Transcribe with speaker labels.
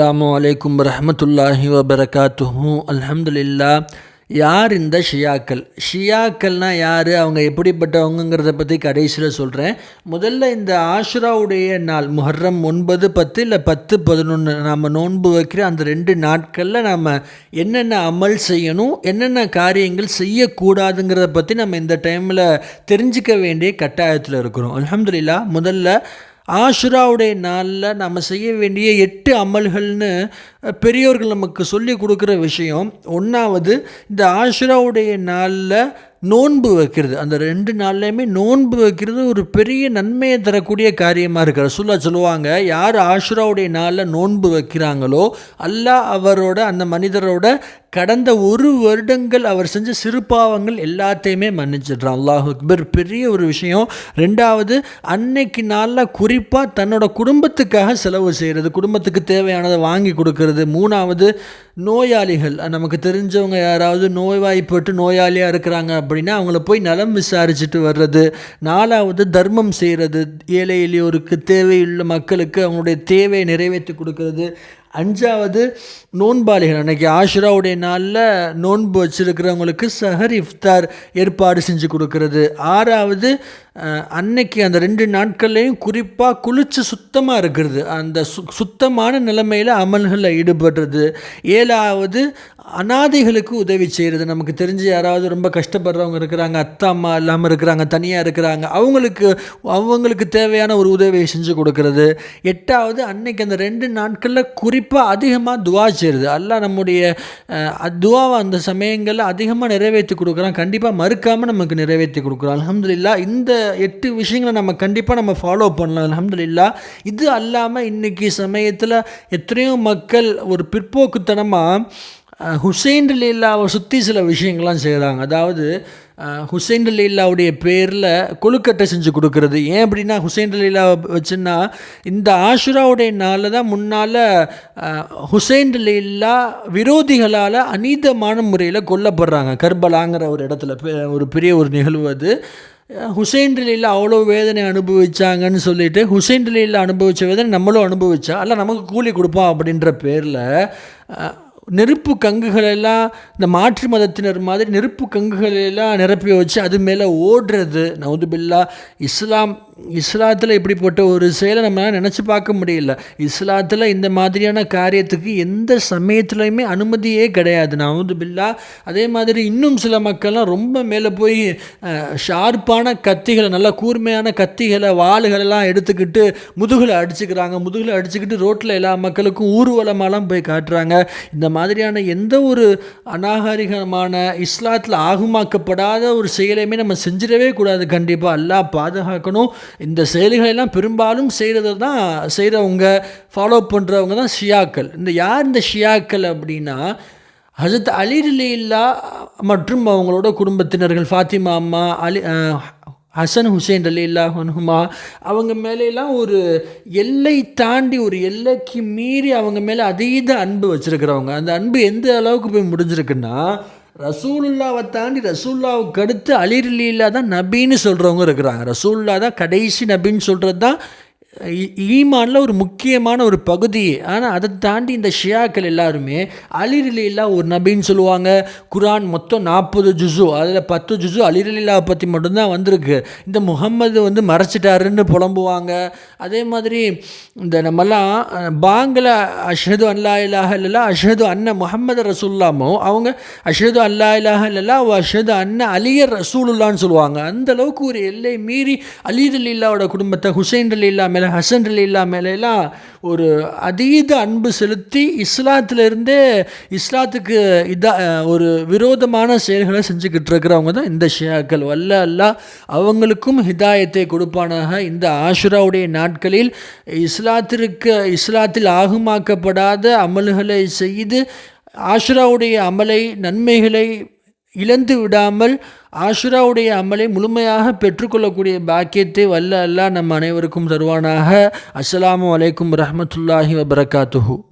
Speaker 1: அஸ்லாம் வலைக்கும் ரஹமத்துல்லாஹி வபரகாத்துஹு. அல்ஹம்துலில்லா யார் இந்த ஷியாக்கள்? ஷியாக்கள்னால் யார்? அவங்க எப்படிப்பட்டவங்கிறத பற்றி கடைசியில் சொல்கிறேன் முதல்ல இந்த ஆஷ்ராவுடைய நாள் முஹர்ரம் ஒன்பது பத்து இல்லை பத்து பதினொன்று நம்ம நோன்பு வைக்கிற அந்த ரெண்டு நாட்களில் நம்ம என்னென்ன அமல் செய்யணும் என்னென்ன காரியங்கள் செய்யக்கூடாதுங்கிறத பற்றி நம்ம இந்த டைமில் தெரிஞ்சிக்க வேண்டிய கட்டாயத்தில் இருக்கிறோம். அலமதுல்லா முதல்ல ஆஷுராவுடைய நாளில் நம்ம செய்ய வேண்டிய எட்டு அமல்கள்னு பெரியோர்கள் நமக்கு சொல்லி கொடுக்குற விஷயம். ஒன்றாவது இந்த ஆஷுராவுடைய நாளில் நோன்பு வைக்கிறது. அந்த ரெண்டு நாள்லையுமே நோன்பு வைக்கிறது ஒரு பெரிய நன்மையை தரக்கூடிய காரியமாக இருக்குது ரசுல்லா சொல்லுவாங்க யார் ஆஷுராவுடைய நாளில் நோன்பு வைக்கிறாங்களோ அல்லாஹ் அவரோட அந்த மனிதரோட கடந்த ஒரு வருடங்கள் அவர் செஞ்ச சிறுபாவங்கள் எல்லாத்தையுமே மன்னிச்சிடுறான். அல்லாஹ் அக்பர். பெரிய ஒரு விஷயம். ரெண்டாவது அன்னைக்கு நாளில் குறிப்பாக தன்னோட குடும்பத்துக்காக செலவு செய்கிறது குடும்பத்துக்கு தேவையானதை வாங்கி கொடுக்கறது. மூணாவது நோயாளிகள். நமக்கு தெரிஞ்சவங்க யாராவது நோய்வாய்ப்பட்டு நோயாளியாக இருக்கிறாங்க அப்படின்னா அவங்கள போய் நலம் விசாரிச்சுட்டு வர்றது. நாலாவது தர்மம் செய்கிறது ஏழை எளியோருக்கு தேவையுள்ள மக்களுக்கு அவங்களுடைய தேவையை நிறைவேற்றி கொடுக்கறது. அஞ்சாவது நோன்பாளிகள். அன்றைக்கி ஆஷுராவுடைய நாளில் நோன்பு வச்சுருக்கிறவங்களுக்கு சஹர் இஃப்தார் ஏற்பாடு செஞ்சு கொடுக்கறது. ஆறாவது அன்னைக்கு அந்த ரெண்டு நாட்கள்லேயும் குறிப்பாக குளிச்சு சுத்தமாக இருக்கிறது. அந்த சு சுத்தமான நிலைமையில் அமல்களில் ஈடுபடுறது. ஏழாவது அனாதைகளுக்கு உதவி செய்கிறது நமக்கு தெரிஞ்சு யாராவது ரொம்ப கஷ்டப்படுறவங்க இருக்கிறாங்க அத்தா அம்மா இல்லாமல் இருக்கிறாங்க தனியாக இருக்கிறாங்க அவங்களுக்கு அவங்களுக்கு தேவையான ஒரு உதவியை செஞ்சு கொடுக்கறது. எட்டாவது அன்னைக்கு அந்த ரெண்டு நாட்களில் குறிப்பாக அதிகமாக துவா செய்கிறது எல்லாம் நம்முடைய துவாவை அந்த சமயங்களில் அதிகமாக நிறைவேற்றி கொடுக்குறான். கண்டிப்பாக மறுக்காமல் நமக்கு நிறைவேற்றி கொடுக்குறோம் அலமதுல்லா இந்த எட்டு விஷயங்களை நம்ம கண்டிப்பாக நம்ம ஃபாலோ பண்ணலாம். அலமதுல்லா இது அல்லாமல் இன்றைக்கி சமயத்தில் எத்தனையோ மக்கள் ஒரு பிற்போக்குத்தனமாக ஹுசைன் லீலாவை சுற்றி சில விஷயங்கள்லாம் செய்கிறாங்க அதாவது ஹுசைன் லீலாவுடைய பேரில் கொழுக்கட்டை செஞ்சு கொடுக்குறது. ஏன் அப்படின்னா ஹுசைன் லீலாவை வச்சுன்னா இந்த ஆஷுராவுடைய நாளில் தான் முன்னால் ஹுசைன் லீலா விரோதிகளால் அநீதமான முறையில் கொல்லப்படுறாங்க. கர்பலாங்கிற ஒரு இடத்துல ஒரு பெரிய ஒரு நிகழ்வு அது. ஹுசைன் லீலா அவ்வளோ வேதனை அனுபவிச்சாங்கன்னு சொல்லிட்டு ஹுசைன் லீலா அனுபவித்த வேதனை நம்மளும் அனுபவிச்சா அல்ல நமக்கு கூலி கொடுப்போம் அப்படின்ற பேரில் நெருப்பு கங்குகளெல்லாம் இந்த மாற்று மதத்தினர் மாதிரி நெருப்பு கங்குகளெல்லாம் நிரப்பி வச்சு அது மேலே ஓடுறது. நவுதுபில்லா இஸ்லாம் இஸ்லாத்தில் இப்படிப்பட்ட ஒரு செயலை நம்மளால் நினச்சி பார்க்க முடியல. இஸ்லாத்தில் இந்த மாதிரியான காரியத்துக்கு எந்த சமயத்துலையுமே அனுமதியே கிடையாது. நவுதுபில்லா அதே மாதிரி இன்னும் சில மக்கள்லாம் ரொம்ப மேலே போய் ஷார்ப்பான கத்திகளை நல்லா கூர்மையான கத்திகளை வாளுகளெல்லாம் எடுத்துக்கிட்டு முதுகில் அடிச்சுக்கிறாங்க. முதுகில் அடிச்சுக்கிட்டு ரோட்டில் எல்லா மக்களுக்கும் ஊர்வலமாலாம் போய் காட்டுறாங்க. இந்த மாதிரியான எந்த ஒரு அநாகரிகமான இஸ்லாத்தில் ஆகுமாக்கப்படாத ஒரு செயலையுமே நம்ம செஞ்சிடவே கூடாது. கண்டிப்பாக எல்லாம் பாதுகாக்கணும். இந்த செயல்களெல்லாம் பெரும்பாலும் செய்கிறது தான் செய்கிறவங்க ஃபாலோ பண்ணுறவங்க தான் ஷியாக்கள். இந்த யார் இந்த ஷியாக்கள் அப்படின்னா ஹசத் அலிரில்லா மற்றும் அவங்களோட குடும்பத்தினர்கள் ஃபாத்திமா அம்மா அலி ஹசன் ஹுசேன் அலி ஹனுமா அவங்க மேலெல்லாம் ஒரு எல்லை தாண்டி ஒரு எல்லைக்கு மீறி அவங்க மேலே அதீத அன்பு வச்சுருக்கிறவங்க. அந்த அன்பு எந்த அளவுக்கு போய் முடிஞ்சிருக்குன்னா ரசூலுல்லாவை தாண்டி ரசூல்லாவுக்கு அடுத்து அலிரலீலா தான் நபின்னு சொல்கிறவங்க இருக்கிறாங்க. ரசூல்லா தான் கடைசி நபின்னு சொல்கிறது தான் ஈமானில் ஒரு முக்கியமான ஒரு பகுதி. ஆனால் அதை தாண்டி இந்த ஷியாக்கள் எல்லாருமே அலிரலில்லா ஒரு நபின்னு சொல்லுவாங்க. குரான் மொத்தம் நாற்பது ஜுசு அதில் பத்து ஜுசு அலிரலில்லாவை பற்றி மட்டும்தான் வந்திருக்கு. இந்த முகம்மது வந்து மறைச்சிட்டாருன்னு புலம்புவாங்க. அதே மாதிரி இந்த நம்மலாம் பாங்கில் அஷது அல்லா இலாஹ இல்லா அஷது அண்ணன் முகமது ரசூல்லாமோ அவங்க அஷது அல்லா இலாஹ இல்லா அஷது அண்ணன் அலியர் ரசூலுல்லான்னு சொல்லுவாங்க. அந்தளவுக்கு ஒரு எல்லை மீறி அலிர் குடும்பத்தை ஹுசைன் அலில்லா மேலே ஹசன் அலில்லா மேலெல்லாம் ஒரு அதீத அன்பு செலுத்தி இஸ்லாத்திலிருந்தே இஸ்லாத்துக்கு இதா ஒரு விரோதமான செயல்களை செஞ்சுக்கிட்டு இருக்கிறவங்க தான் இந்த ஷியாக்கள். வல்ல அல்லா அவங்களுக்கும் ஹிதாயத்தை கொடுப்பானாக இந்த ஆஷுராவுடைய நாட்களில். இஸ்லாத்திற்கு இஸ்லாத்தில் ஆகுமாக்கப்படாத அமல்களை செய்து ஆஷ்ராவுடைய அமலை நன்மைகளை இழந்து விடாமல் ஆஷுராவுடைய அமலை முழுமையாக பெற்றுக்கொள்ளக்கூடிய பாக்கியத்தை வல்ல அல்லா நம் அனைவருக்கும் தருவானாக. அஸ்லாம் வலைக்கும் ரஹமத்துல்லாஹி வபரகாத்துஹூ.